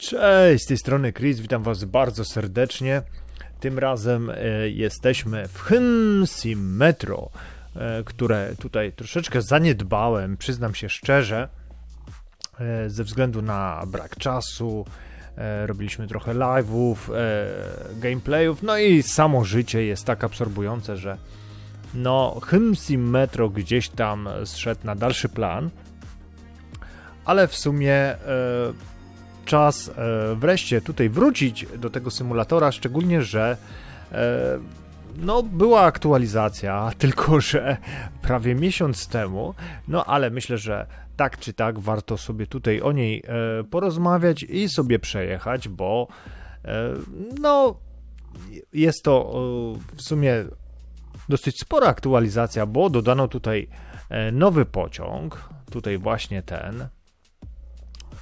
Cześć, z tej strony Chris, witam was bardzo serdecznie. Tym razem e, jesteśmy w Hymsi Metro, e, które tutaj troszeczkę zaniedbałem, przyznam się szczerze, e, ze względu na brak czasu. Robiliśmy trochę live'ów, gameplayów, no i samo życie jest tak absorbujące, że no Hymsi Metro gdzieś tam zszedł na dalszy plan. Ale w sumie czas e, wreszcie tutaj wrócić do tego symulatora, szczególnie, że e, no, była aktualizacja, tylko że prawie miesiąc temu, no ale myślę, że tak czy tak warto sobie tutaj o niej e, porozmawiać i sobie przejechać, bo no jest to w sumie dosyć spora aktualizacja, bo dodano tutaj nowy pociąg, tutaj właśnie ten,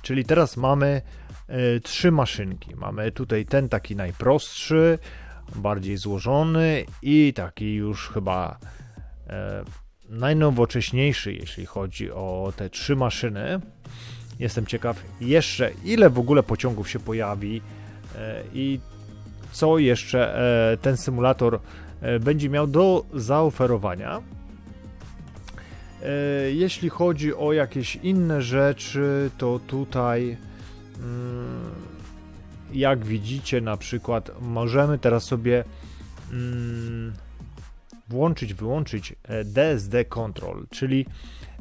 czyli teraz mamy e, trzy maszynki. Mamy tutaj ten taki najprostszy, bardziej złożony i taki już chyba e, najnowocześniejszy, jeśli chodzi o te trzy maszyny. Jestem ciekaw jeszcze, ile w ogóle pociągów się pojawi e, i co jeszcze ten symulator będzie miał do zaoferowania. E, Jeśli chodzi o jakieś inne rzeczy, to tutaj mm, jak widzicie na przykład możemy teraz sobie mm, włączyć, wyłączyć e, DSD Control, czyli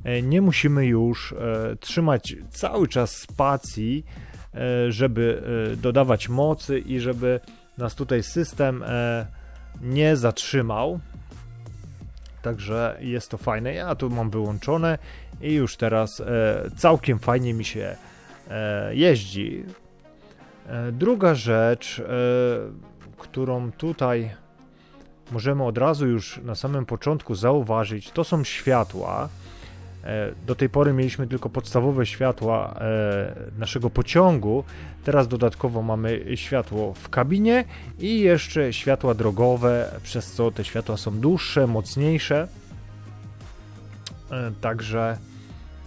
e, nie musimy już e, trzymać cały czas spacji, e, żeby e, dodawać mocy i żeby nas tutaj system e, nie zatrzymał. Także jest to fajne. Ja tu mam wyłączone i już teraz e, całkiem fajnie mi się e, jeździ. E, druga rzecz, którą tutaj możemy od razu już na samym początku zauważyć, to są światła. E, Do tej pory mieliśmy tylko podstawowe światła e, naszego pociągu. Teraz dodatkowo mamy światło w kabinie i jeszcze światła drogowe, przez co te światła są dłuższe, mocniejsze. E, Także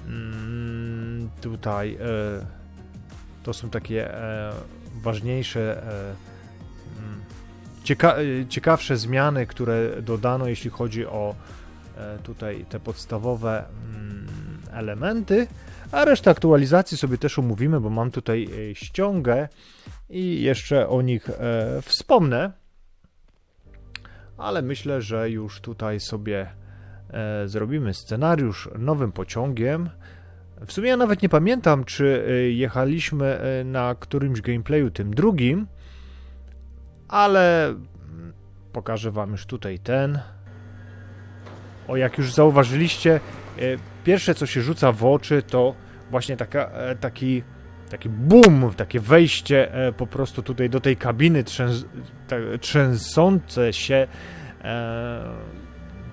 mm, tutaj to są takie ważniejsze, mm, cieka ciekawsze zmiany, które dodano, jeśli chodzi o tutaj te podstawowe mm, elementy. A resztę aktualizacji sobie też umówimy, bo mam tutaj e, ściągę i jeszcze o nich e, wspomnę. Ale myślę, że już tutaj sobie e, zrobimy scenariusz nowym pociągiem. W sumie ja nawet nie pamiętam, czy e, jechaliśmy e, na którymś gameplayu tym drugim, ale mm, pokażę wam już tutaj ten. O, jak już zauważyliście, e, pierwsze co się rzuca w oczy to właśnie taka, e, taki, taki boom, takie wejście e, po prostu tutaj do tej kabiny trzęs, trzęsące się.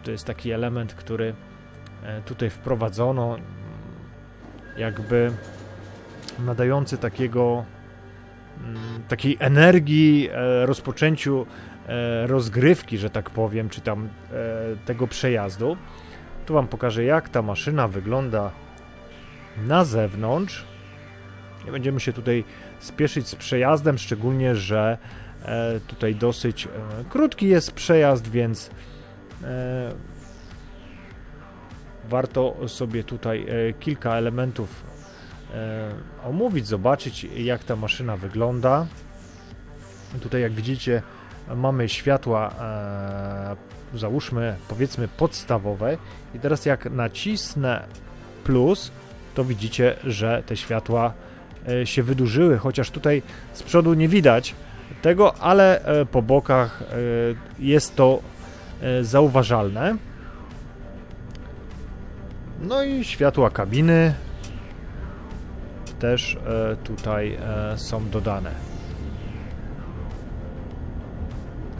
To jest taki element, który tutaj wprowadzono, jakby nadający takiego mm, takiej energii rozpoczęciu rozgrywki, że tak powiem, czy tam e, tego przejazdu. Tu wam pokażę, jak ta maszyna wygląda na zewnątrz. Nie będziemy się tutaj spieszyć z przejazdem, szczególnie, że e, tutaj dosyć e, krótki jest przejazd, więc e, warto sobie tutaj e, kilka elementów e, omówić, zobaczyć jak ta maszyna wygląda. Tutaj jak widzicie mamy światła e, załóżmy powiedzmy podstawowe i teraz jak nacisnę plus to widzicie, że te światła e, się wydłużyły, chociaż tutaj z przodu nie widać tego, ale e, po bokach e, jest to e, zauważalne. No i światła kabiny też e, tutaj są dodane.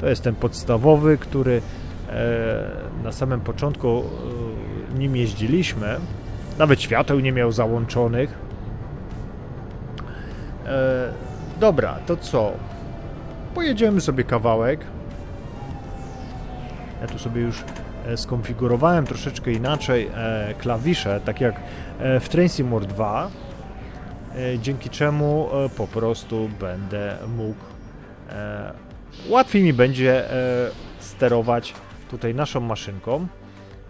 To jest ten podstawowy, który e, na samym początku e, nim jeździliśmy. Nawet świateł nie miał załączonych. E, dobra, to co? Pojedziemy sobie kawałek. Ja tu sobie już skonfigurowałem troszeczkę inaczej klawisze, tak jak w Train Simulator 2. e, dzięki czemu po prostu będę mógł łatwiej mi będzie e, sterować tutaj naszą maszynką.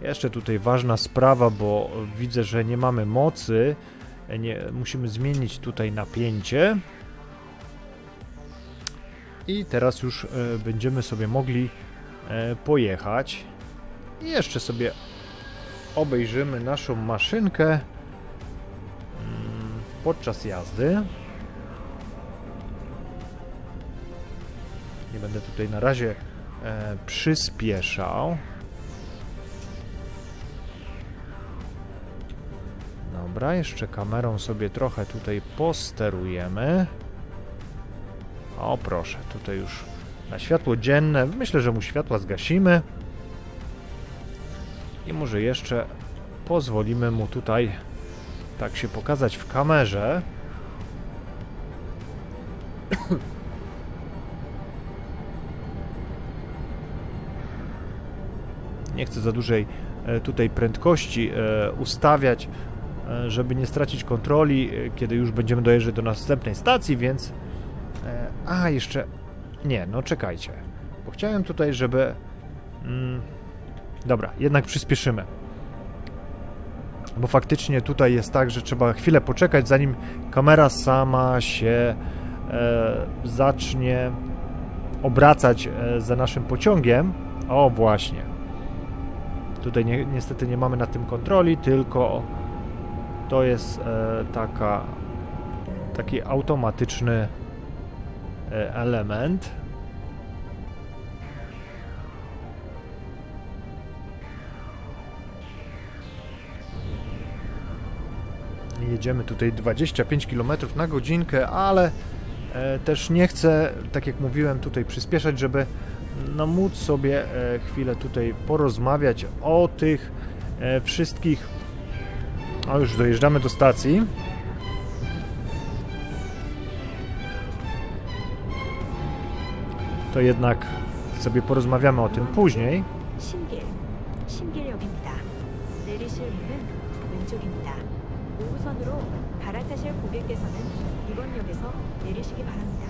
Jeszcze tutaj ważna sprawa, bo widzę, że nie mamy mocy. E, Nie, musimy zmienić tutaj napięcie. I teraz już e, będziemy sobie mogli e, pojechać. I jeszcze sobie obejrzymy naszą maszynkę mm, podczas jazdy. Nie będę tutaj na razie e, przyspieszał. Dobra, jeszcze kamerą sobie trochę tutaj posterujemy. O proszę, tutaj już na światło dzienne. Myślę, że mu światła zgasimy. I może jeszcze pozwolimy mu tutaj tak się pokazać w kamerze. Nie chcę za dużej e, tutaj prędkości e, ustawiać, e, żeby nie stracić kontroli, kiedy już będziemy dojeżdżać do następnej stacji, więc... A, jeszcze... Nie, no czekajcie. Bo chciałem tutaj, żeby... Mm, dobra, jednak przyspieszymy. Bo faktycznie tutaj jest tak, że trzeba chwilę poczekać, zanim kamera sama się zacznie obracać za naszym pociągiem. O, właśnie. Tutaj nie, niestety nie mamy na tym kontroli, tylko to jest e, taka, taki automatyczny e, element. Jedziemy tutaj 25 km na godzinkę, ale e, też nie chcę, tak jak mówiłem, tutaj przyspieszać, żeby no, móc sobie e, chwilę tutaj porozmawiać o tych e, wszystkich. O, już dojeżdżamy do stacji. To jednak sobie porozmawiamy o tym później. 신길, 신길역입니다. 내리실 문은 왼쪽입니다. 5호선으로 갈아타실 고객께서는 이번 역에서 내리시기 바랍니다.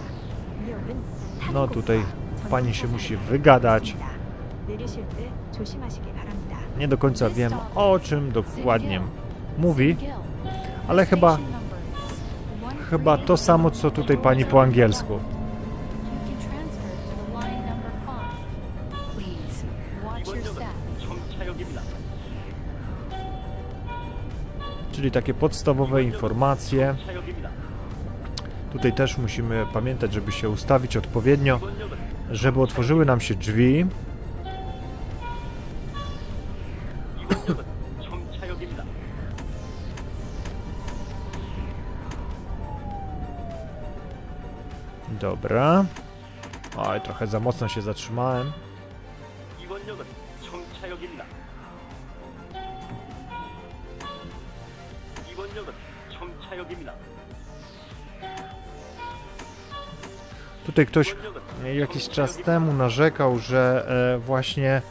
No tutaj pani się musi wygadać. Nie do końca wiem o czym dokładnie mówi, ale chyba chyba to samo co tutaj pani po angielsku. Czyli takie podstawowe informacje. Tutaj też musimy pamiętać, żeby się ustawić odpowiednio, żeby otworzyły nam się drzwi. Dobra. Oj, trochę za mocno się zatrzymałem. Tutaj ktoś e, jakiś czas temu narzekał, że e, właśnie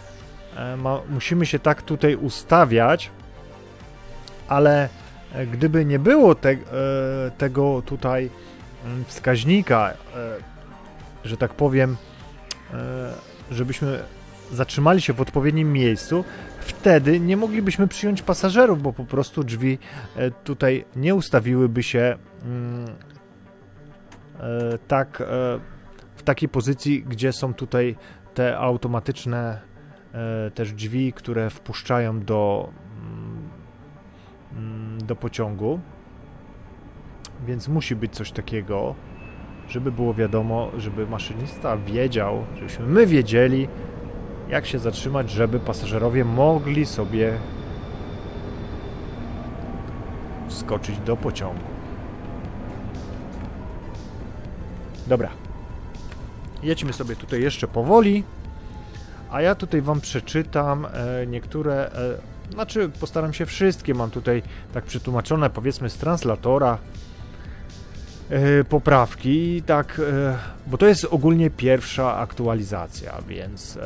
e, ma, musimy się tak tutaj ustawiać, ale gdyby nie było te, tego tutaj mm, wskaźnika, że tak powiem, żebyśmy zatrzymali się w odpowiednim miejscu, wtedy nie moglibyśmy przyjąć pasażerów, bo po prostu drzwi tutaj nie ustawiłyby się mm, tak e, w takiej pozycji, gdzie są tutaj te automatyczne e, też drzwi, które wpuszczają do, mm, do pociągu. Więc musi być coś takiego, żeby było wiadomo, żeby maszynista wiedział, żebyśmy my wiedzieli, jak się zatrzymać, żeby pasażerowie mogli sobie wskoczyć do pociągu. Dobra. Jedźmy sobie tutaj jeszcze powoli, a ja tutaj Wam przeczytam e, niektóre, e, znaczy postaram się wszystkie, mam tutaj tak przetłumaczone powiedzmy z translatora e, poprawki, tak, bo to jest ogólnie pierwsza aktualizacja, więc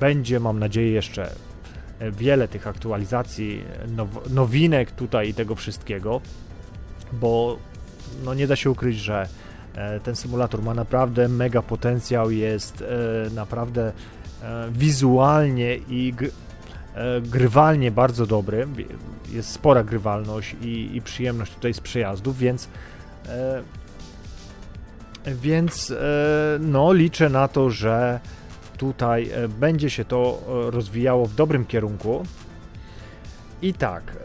będzie mam nadzieję jeszcze wiele tych aktualizacji, now, nowinek tutaj i tego wszystkiego. bo no nie da się ukryć, że e, ten symulator ma naprawdę mega potencjał, jest e, naprawdę e, wizualnie i grywalnie bardzo dobry. Jest spora grywalność i, i przyjemność tutaj z przejazdów, więc więc no liczę na to, że tutaj będzie się to rozwijało w dobrym kierunku. I tak,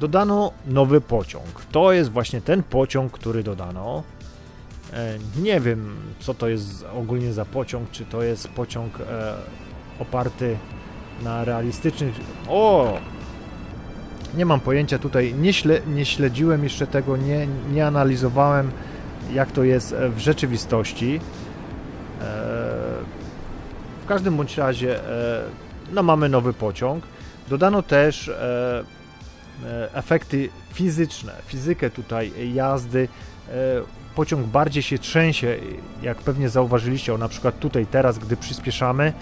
dodano nowy pociąg. To jest właśnie ten pociąg, który dodano. E, Nie wiem, co to jest ogólnie za pociąg, czy to jest pociąg e, oparty na realistycznych. O! Nie mam pojęcia tutaj, nie, śle, nie śledziłem jeszcze tego, nie, nie analizowałem, jak to jest e, w rzeczywistości. W każdym bądź razie, no mamy nowy pociąg. Dodano też E, efekty fizyczne, fizykę tutaj e, jazdy. E, pociąg bardziej się trzęsie, jak pewnie zauważyliście, o na przykład tutaj teraz, gdy przyspieszamy,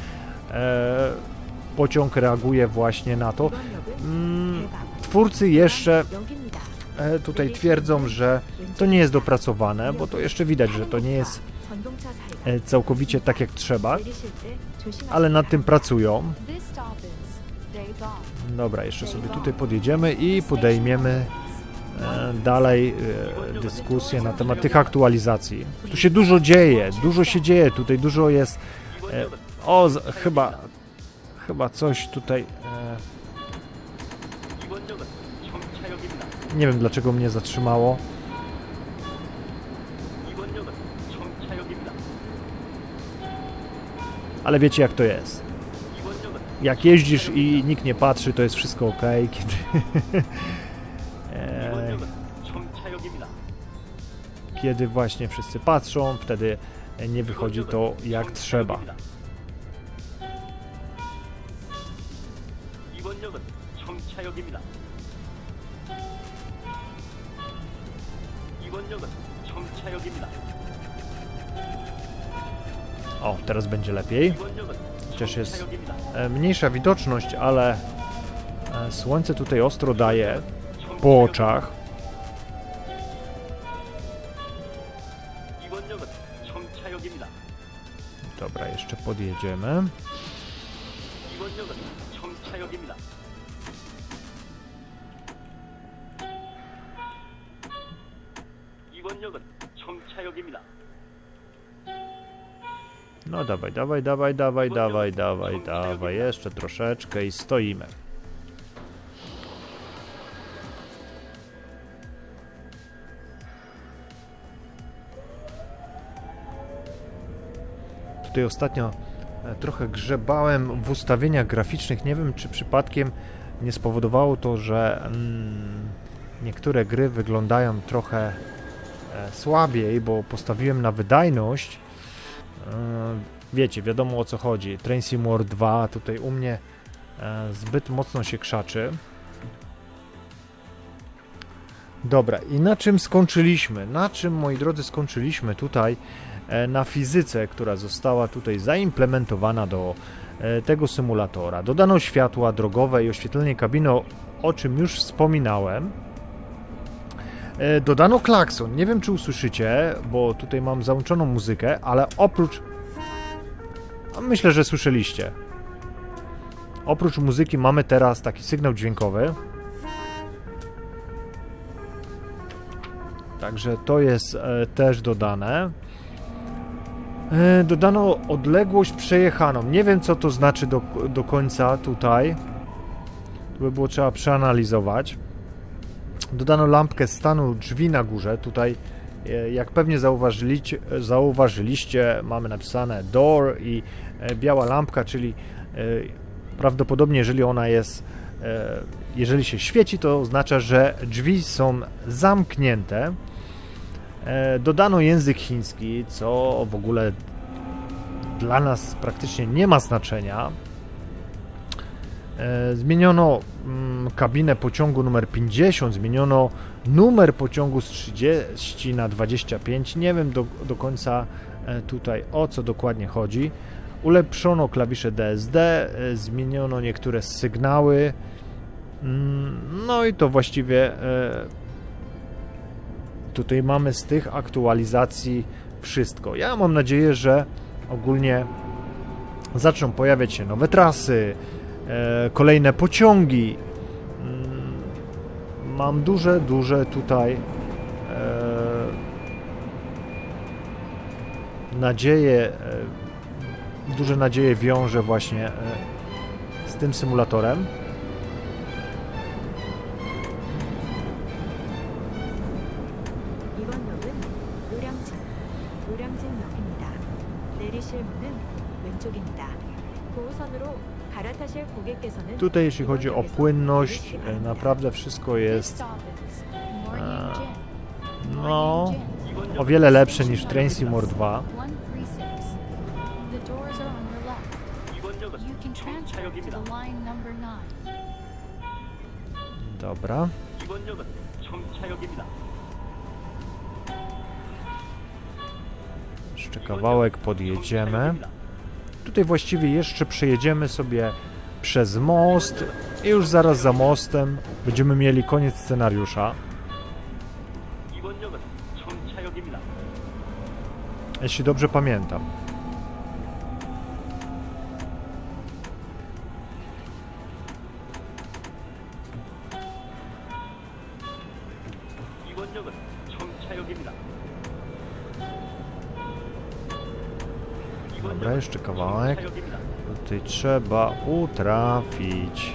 pociąg reaguje właśnie na to. Mm, twórcy jeszcze tutaj twierdzą, że to nie jest dopracowane, bo to jeszcze widać, że to nie jest całkowicie tak jak trzeba, ale nad tym pracują. Dobra, jeszcze sobie tutaj podjedziemy i podejmiemy e, dalej e, dyskusję na temat tych aktualizacji. Tu się dużo dzieje, dużo się dzieje tutaj, dużo jest... E, o, chyba... Chyba coś tutaj... Nie wiem dlaczego mnie zatrzymało. Ale wiecie jak to jest jak jeździsz i nikt nie patrzy, to jest wszystko ok. Kiedy... E, kiedy właśnie wszyscy patrzą, wtedy nie wychodzi to jak trzeba. O, teraz będzie lepiej. Chociaż jest E, mniejsza widoczność, ale e, słońce tutaj ostro daje po oczach. Dobra, jeszcze podjedziemy. No dawaj, dawaj, dawaj, dawaj, dawaj, dawaj, dawaj, jeszcze troszeczkę i stoimy. Tutaj ostatnio e, trochę grzebałem w ustawieniach graficznych. Nie wiem, czy przypadkiem nie spowodowało to, że mm, niektóre gry wyglądają trochę e, słabiej, bo postawiłem na wydajność. E, Wiecie, wiadomo o co chodzi. Train Simulator 2 tutaj u mnie e, zbyt mocno się krzaczy. Dobra, i na czym skończyliśmy? Na czym, moi drodzy, skończyliśmy tutaj e, na fizyce, która została tutaj zaimplementowana do tego symulatora. Dodano światła drogowe i oświetlenie kabiny, o czym już wspominałem. E, Dodano klakson. Nie wiem, czy usłyszycie, bo tutaj mam załączoną muzykę, ale oprócz. Myślę, że słyszeliście. Oprócz muzyki mamy teraz taki sygnał dźwiękowy. Także to jest e, też dodane. E, dodano odległość przejechaną. Nie wiem, co to znaczy do, do końca tutaj. Tu by było trzeba przeanalizować. Dodano lampkę stanu drzwi na górze. Tutaj, e, jak pewnie zauważyliście, zauważyliście mamy napisane door i e, biała lampka, czyli e, prawdopodobnie, jeżeli ona jest, jeżeli się świeci, to oznacza, że drzwi są zamknięte. Dodano język chiński, co w ogóle dla nas praktycznie nie ma znaczenia. E, Zmieniono mm, kabinę pociągu numer 50, zmieniono numer pociągu z 30 na 25. Nie wiem do, do końca e, tutaj o co dokładnie chodzi. Ulepszono klawisze DSD, e, zmieniono niektóre sygnały. Mm, No i to właściwie tutaj mamy z tych aktualizacji wszystko. Ja mam nadzieję, że ogólnie zaczną pojawiać się nowe trasy, kolejne pociągi. Mm, Mam duże, duże tutaj e, nadzieje, e, duże nadzieje wiąże właśnie e, z tym symulatorem. tutaj jeśli chodzi o płynność, e, naprawdę wszystko jest e, no, o wiele lepsze niż w Train 2. Dobra. Jeszcze kawałek podjedziemy. Tutaj właściwie jeszcze przejedziemy sobie przez most i już zaraz za mostem będziemy mieli koniec scenariusza. Jeśli dobrze pamiętam. Dobra, jeszcze kawałek. Tutaj trzeba utrafić.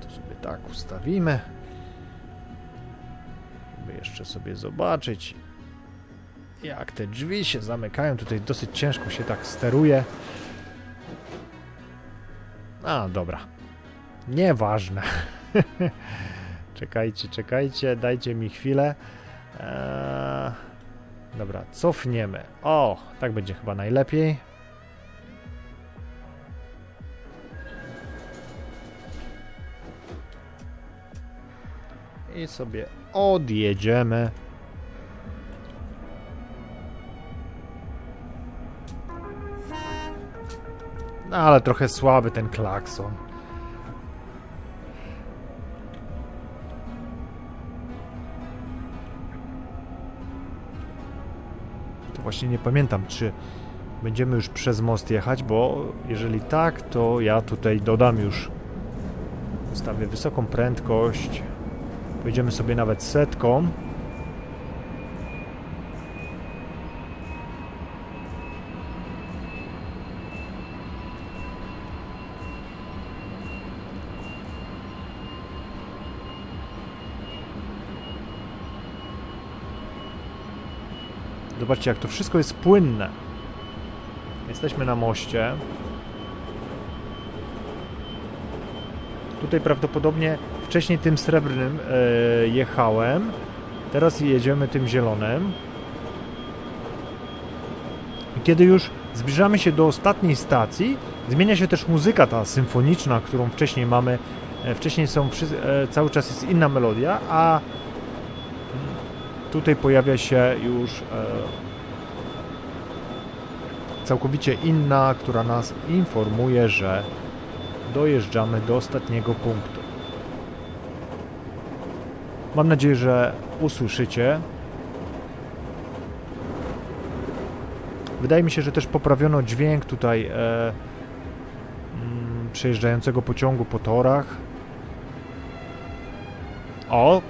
To sobie tak ustawimy. By jeszcze sobie zobaczyć, jak te drzwi się zamykają. Tutaj dosyć ciężko się tak steruje. A, dobra. Nieważne. czekajcie, czekajcie, dajcie mi chwilę. Eee, dobra, cofniemy. O, tak będzie chyba najlepiej. I sobie odjedziemy. No ale trochę słaby ten klakson. Właśnie nie pamiętam, czy będziemy już przez most jechać, bo jeżeli tak, to ja tutaj dodam już ustawię wysoką prędkość. Pojedziemy sobie nawet setką. Zobaczcie, jak to wszystko jest płynne. Jesteśmy na moście. Tutaj prawdopodobnie wcześniej tym srebrnym e, jechałem. Teraz jedziemy tym zielonym. I Kiedy już zbliżamy się do ostatniej stacji, zmienia się też muzyka ta symfoniczna, którą wcześniej mamy. E, Wcześniej są e, cały czas jest inna melodia, a tutaj pojawia się już e, całkowicie inna, która nas informuje, że dojeżdżamy do ostatniego punktu. Mam nadzieję, że usłyszycie. Wydaje mi się, że też poprawiono dźwięk tutaj e, mm, przejeżdżającego pociągu po torach. O!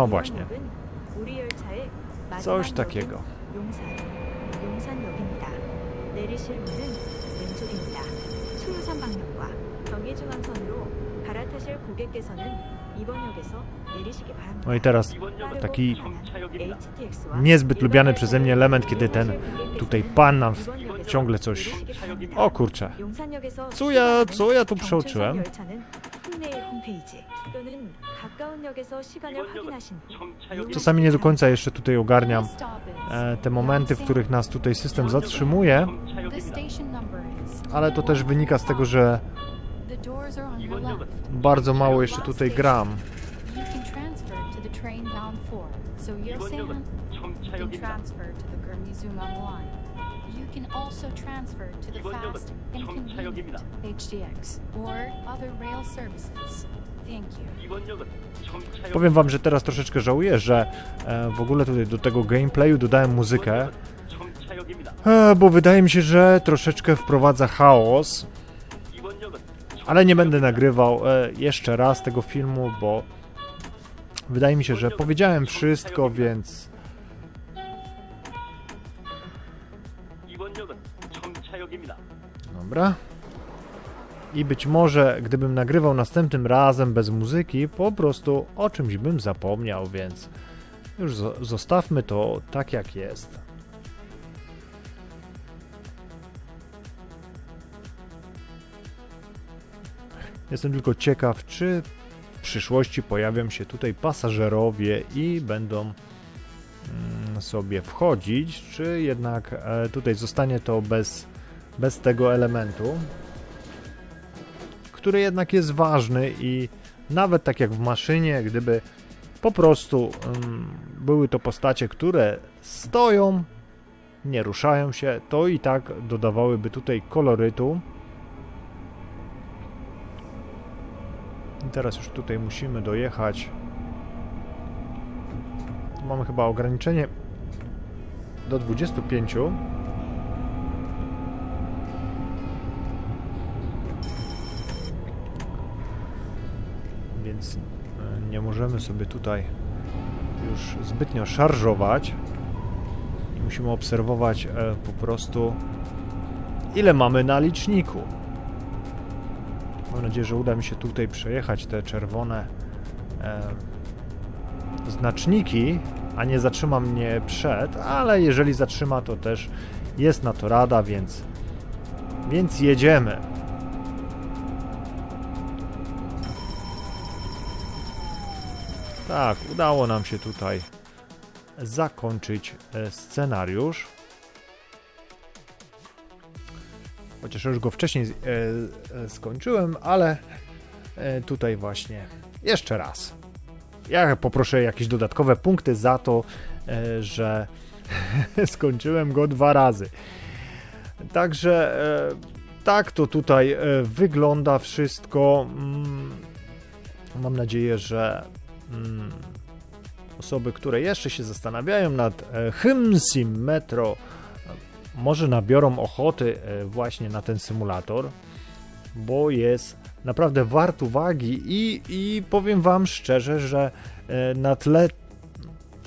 No właśnie. Coś takiego. No i teraz taki niezbyt lubiany przeze mnie element, kiedy ten tutaj pan nam ciągle coś... O kurczę. Co ja, co ja tu przeoczyłem? 열차는 홈레일 홈페이지 또는 가까운 역에서 시간을 이번 역은 확인하신 후 청차역입니다. Czasami nie do końca jeszcze tutaj ogarniam This stop e, te momenty, w których nas tutaj system zatrzymuje, The 정차역입니다. station number is. ale to też wynika z tego, że The doors are on your 이번 역은 left. bardzo mało jeszcze tutaj gram. You can transfer to the train bound for 이번 Seoyeosan. 역은 You can 정차역입니다. transfer to the Gurmizumam line. You can also transfer to the 이번 역은 fast and convenient 정차역입니다. HDX or other rail services. Thank you. 이번 역은 정차역. Powiem wam, że teraz troszeczkę żałuję, że e, w ogóle tutaj do tego gameplayu dodałem muzykę, 정차역입니다. e, bo wydaje mi się, że troszeczkę wprowadza chaos, 이번 역은 ale nie będę nagrywał e, jeszcze raz tego filmu, bo wydaje mi się, że powiedziałem wszystko, więc Dobra. I być może, gdybym nagrywał następnym razem bez muzyki, po prostu o czymś bym zapomniał, więc już zo- zostawmy to tak jak jest. Jestem tylko ciekaw, czy w przyszłości pojawią się tutaj pasażerowie i będą mm, sobie wchodzić, czy jednak e, tutaj zostanie to bez bez tego elementu, który jednak jest ważny i nawet tak jak w maszynie, gdyby po prostu ym, były to postacie, które stoją, nie ruszają się, to i tak dodawałyby tutaj kolorytu. I teraz już tutaj musimy dojechać. Mamy chyba ograniczenie do 25. więc e, nie możemy sobie tutaj już zbytnio szarżować musimy obserwować e, po prostu ile mamy na liczniku. Mam nadzieję, że uda mi się tutaj przejechać te czerwone e, znaczniki, a nie zatrzyma mnie przed, ale jeżeli zatrzyma, to też jest na to rada, więc więc jedziemy. Udało nam się tutaj zakończyć e, scenariusz. Chociaż już go wcześniej e, e, skończyłem, ale tutaj właśnie jeszcze raz. Ja poproszę jakieś dodatkowe punkty za to, że skończyłem go dwa razy. Także tak to tutaj wygląda wszystko. Mm, Mam nadzieję, że mm, osoby, które jeszcze się zastanawiają nad e, Hymsim Metro, może nabiorą ochoty e, właśnie na ten symulator, bo jest naprawdę wart uwagi i, i powiem Wam szczerze, że e, na tle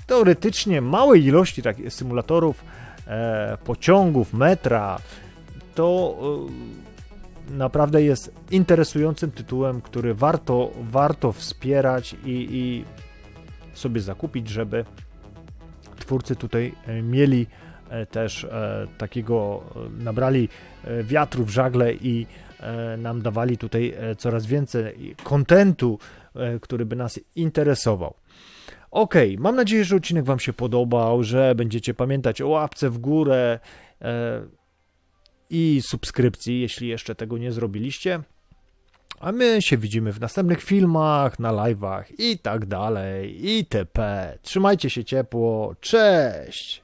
teoretycznie małej ilości takich symulatorów, pociągów, metra, to naprawdę jest interesującym tytułem, który warto, warto wspierać i, i sobie zakupić, żeby twórcy tutaj e, mieli e, też e, takiego, nabrali wiatru w żagle i nam dawali tutaj coraz więcej kontentu, który by nas interesował. Ok, mam nadzieję, że odcinek Wam się podobał, że będziecie pamiętać o łapce w górę i subskrypcji, jeśli jeszcze tego nie zrobiliście. A my się widzimy w następnych filmach, na live'ach i tak dalej, itp. Trzymajcie się ciepło, cześć!